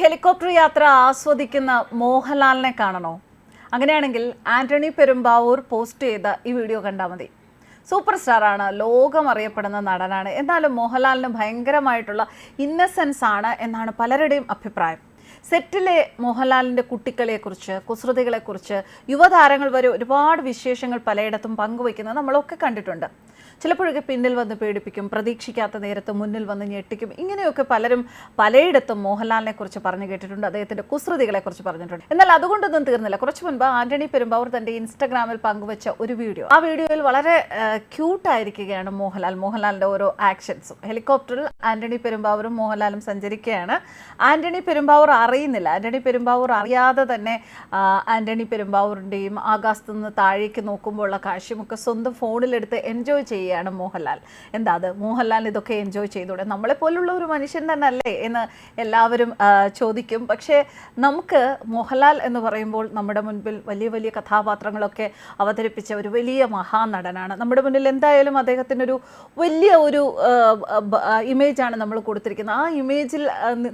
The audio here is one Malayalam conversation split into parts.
ഹെലികോപ്റ്റർ യാത്ര ആസ്വദിക്കുന്ന മോഹൻലാലിനെ കാണണോ? അങ്ങനെയാണെങ്കിൽ ആന്റണി പെരുമ്പാവൂർ പോസ്റ്റ് ചെയ്ത ഈ വീഡിയോ കണ്ടാൽ മതി. സൂപ്പർ സ്റ്റാറാണ് ലോകം അറിയപ്പെടുന്ന നടനാണ്. എന്നാലും മോഹൻലാലിന് ഭയങ്കരമായിട്ടുള്ള ഇന്നസെൻസ് ആണ് എന്നാണ് പലരുടെയും അഭിപ്രായം. സെറ്റിലെ മോഹൻലാലിന്റെ കുട്ടികളെക്കുറിച്ച് കുസൃതികളെക്കുറിച്ച് യുവതാരങ്ങൾ വരെ ഒരുപാട് വിശേഷങ്ങൾ പലയിടത്തും പങ്കുവയ്ക്കുന്നത് നമ്മളൊക്കെ കണ്ടിട്ടുണ്ട്. ചിലപ്പോഴൊക്കെ പിന്നിൽ വന്ന് പേടിപ്പിക്കും പ്രതീക്ഷിക്കാത്ത നേരത്ത് മുന്നിൽ വന്ന് ഞെട്ടിക്കും. ഇങ്ങനെയൊക്കെ പലരും പലയിടത്തും മോഹൻലാലിനെ കുറിച്ച് പറഞ്ഞു കേട്ടിട്ടുണ്ട് അദ്ദേഹത്തിന്റെ കുസൃതികളെക്കുറിച്ച് പറഞ്ഞിട്ടുണ്ട്. എന്നാൽ അതുകൊണ്ടൊന്നും തീർന്നില്ല. കുറച്ച് മുൻപ് ആന്റണി പെരുമ്പാവൂർ തന്റെ ഇൻസ്റ്റഗ്രാമിൽ പങ്കുവച്ച ഒരു വീഡിയോ. ആ വീഡിയോയിൽ വളരെ ക്യൂട്ടായിരിക്കുകയാണ് മോഹൻലാൽ. മോഹൻലാലിന്റെ ഓരോ ആക്ഷൻസും ഹെലികോപ്റ്ററിൽ ആന്റണി പെരുമ്പാവൂരും മോഹൻലാലും സഞ്ചരിക്കുകയാണ്. ആന്റണി പെരുമ്പാവൂർ അറിയുന്നില്ല. ആന്റണി പെരുമ്പാവൂർ അറിയാതെ തന്നെ ആന്റണി പെരുമ്പാവൂരിന്റെയും ആകാശത്ത് നിന്ന് താഴേക്ക് നോക്കുമ്പോഴുള്ള കാഴ്ചയുമൊക്കെ സ്വന്തം ഫോണിലെടുത്ത് എൻജോയ് ചെയ്യുകയാണ് മോഹൻലാൽ. എന്താ അത്? മോഹൻലാൽ ഇതൊക്കെ എൻജോയ് ചെയ്തൂടെ? നമ്മളെ പോലുള്ള ഒരു മനുഷ്യൻ തന്നെ അല്ലേ എന്ന് എല്ലാവരും ചോദിക്കും. പക്ഷേ നമുക്ക് മോഹൻലാൽ എന്ന് പറയുമ്പോൾ നമ്മുടെ മുൻപിൽ വലിയ വലിയ കഥാപാത്രങ്ങളൊക്കെ അവതരിപ്പിച്ച ഒരു വലിയ മഹാനടനാണ്. നമ്മുടെ മുന്നിൽ എന്തായാലും അദ്ദേഹത്തിനൊരു വലിയ ഒരു ഇമേജാണ് നമ്മൾ കൊടുത്തിരിക്കുന്നത്. ആ ഇമേജിൽ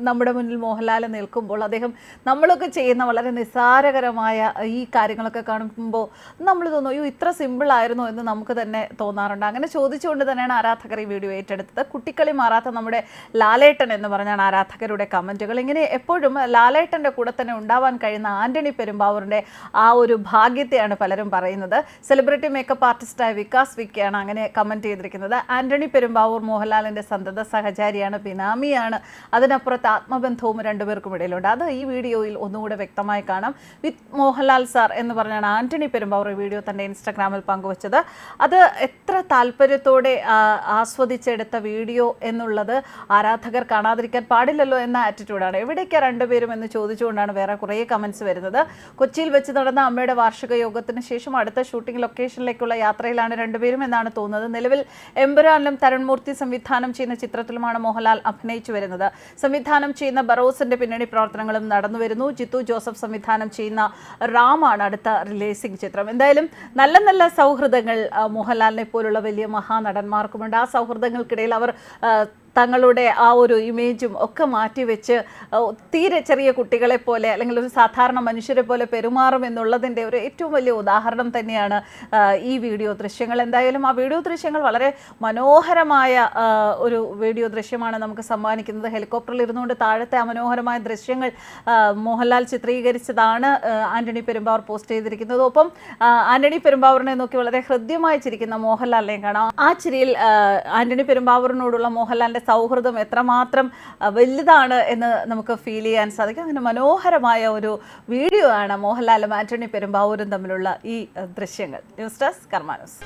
നമ്മുടെ മുന്നിൽ മോഹൻലാൽ നിൽക്കുമ്പോൾ അദ്ദേഹം നമ്മളൊക്കെ ചെയ്യുന്ന വളരെ നിസ്സാരകരമായ ഈ കാര്യങ്ങളൊക്കെ കാണുമ്പോൾ നമ്മൾ തോന്നും അയ്യോ ഇത്ര സിമ്പിൾ ആയിരുന്നോ എന്ന് നമുക്ക് തന്നെ തോന്നാറുണ്ട്. അങ്ങനെ ചോദിച്ചുകൊണ്ട് തന്നെയാണ് ആരാധകർ ഈ വീഡിയോ ഏറ്റെടുത്തത്. കുട്ടിക്കളി മാറാത്ത നമ്മുടെ ലാലേട്ടൻ എന്ന് പറഞ്ഞാണ് ആരാധകരുടെ കമന്റുകൾ. ഇങ്ങനെ എപ്പോഴും ലാലേട്ടന്റെ കൂടെ തന്നെ ഉണ്ടാവാൻ കഴിയുന്ന ആന്റണി പെരുമ്പാവൂരിന്റെ ആ ഒരു ഭാഗ്യത്തെയാണ് പലരും പറയുന്നത്. സെലിബ്രിറ്റി മേക്കപ്പ് ആർട്ടിസ്റ്റായ വികാസ് വിക്കയാണ് അങ്ങനെ കമന്റ് ചെയ്തിരിക്കുന്നത്. ആന്റണി പെരുമ്പാവൂർ മോഹൻലാലിന്റെ സന്തത സഹചാരിയാണ് ബിനാമിയാണ് അതിനപ്പുറത്ത് ആത്മബന്ധവും രണ്ടുപേർക്കും ഇടയിലുണ്ട് അത് ഈ വീഡിയോയിൽ ഒന്നുകൂടെ വ്യക്തമായി കാണാം. വിത്ത് മോഹൻലാൽ സാർ എന്ന് പറഞ്ഞാണ് ആന്റണി പെരുമ്പാവൂർ വീഡിയോ തന്റെ ഇൻസ്റ്റാഗ്രാമിൽ പങ്കുവച്ചത്. അത് എത്ര താല്പര്യത്തോടെ ആസ്വദിച്ചെടുത്ത വീഡിയോ എന്നുള്ളത് ആരാധകർ കാണാതിരിക്കാൻ പാടില്ലല്ലോ എന്ന ആറ്റിറ്റ്യൂഡാണ് എവിടേക്കാണ് രണ്ടുപേരും എന്ന് ചോദിച്ചുകൊണ്ടാണ് വേറെ കുറേ കമൻസ് വരുന്നത്. കൊച്ചിയിൽ വെച്ച് നടന്ന അമ്മയുടെ വാർഷിക യോഗത്തിന് ശേഷം അടുത്ത ഷൂട്ടിംഗ് ലൊക്കേഷനിലേക്കുള്ള യാത്രയിലാണ് രണ്ടുപേരും എന്നാണ് തോന്നുന്നത്. നിലവിൽ എംബ്രാനിലും തരുൺമൂർത്തി സംവിധാനം ചെയ്യുന്ന ചിത്രത്തിലുമാണ് മോഹൻലാൽ അഭിനയിച്ചു വരുന്നത്. സംവിധാനം ചെയ്യുന്ന ബറോസിന്റെ പിന്നണി പ്രവർത്തനങ്ങളും നടന്നു വരുന്നു. ജിത്തു ജോസഫ് സംവിധാനം ചെയ്യുന്ന റാമാണ് അടുത്ത റിലീസിംഗ് ചിത്രം. എന്തായാലും നല്ല നല്ല സൗഹൃദങ്ങൾ മോഹൻലാലിനെ പോലുള്ള വലിയ മഹാനടന്മാർക്കുമുണ്ട്. ആ സൗഹൃദങ്ങൾക്കിടയിൽ അവർ തങ്ങളുടെ ആ ഒരു ഇമേജും ഒക്കെ മാറ്റിവെച്ച് തീരെ ചെറിയ കുട്ടികളെ പോലെ അല്ലെങ്കിൽ ഒരു സാധാരണ മനുഷ്യരെ പോലെ പെരുമാറും എന്നുള്ളതിന്റെ ഒരു ഏറ്റവും വലിയ ഉദാഹരണം തന്നെയാണ് ഈ വീഡിയോ ദൃശ്യങ്ങൾ. എന്തായാലും ആ വീഡിയോ ദൃശ്യങ്ങൾ വളരെ മനോഹരമായ ഒരു വീഡിയോ ദൃശ്യമാണ് നമുക്ക് സമ്മാനിക്കുന്നത്. ഹെലികോപ്റ്ററിൽ ഇരുന്നുകൊണ്ട് താഴത്തെ ആ മനോഹരമായ ദൃശ്യങ്ങൾ മോഹൻലാൽ ചിത്രീകരിച്ചതാണ് ആന്റണി പെരുമ്പാവൂർ പോസ്റ്റ് ചെയ്തിരിക്കുന്നത്. ഒപ്പം ആന്റണി പെരുമ്പാവൂരിനെ നോക്കി വളരെ ഹൃദ്യമായി ചിരിക്കുന്ന മോഹൻലാലിനെ കാണാം. ആ ചിരിയിൽ ആന്റണി പെരുമ്പാവൂരിനോടുള്ള മോഹൻലാലിന്റെ സൗഹൃദം എത്രമാത്രം വലുതാണ് എന്ന് നമുക്ക് ഫീൽ ചെയ്യാൻ സാധിക്കും. അങ്ങനെ മനോഹരമായ ഒരു വീഡിയോ ആണ് മോഹൻലാലും ആന്റണി പെരുമ്പാവൂരും തമ്മിലുള്ള ഈ ദൃശ്യങ്ങൾ. News desk കർമാനൂസ്.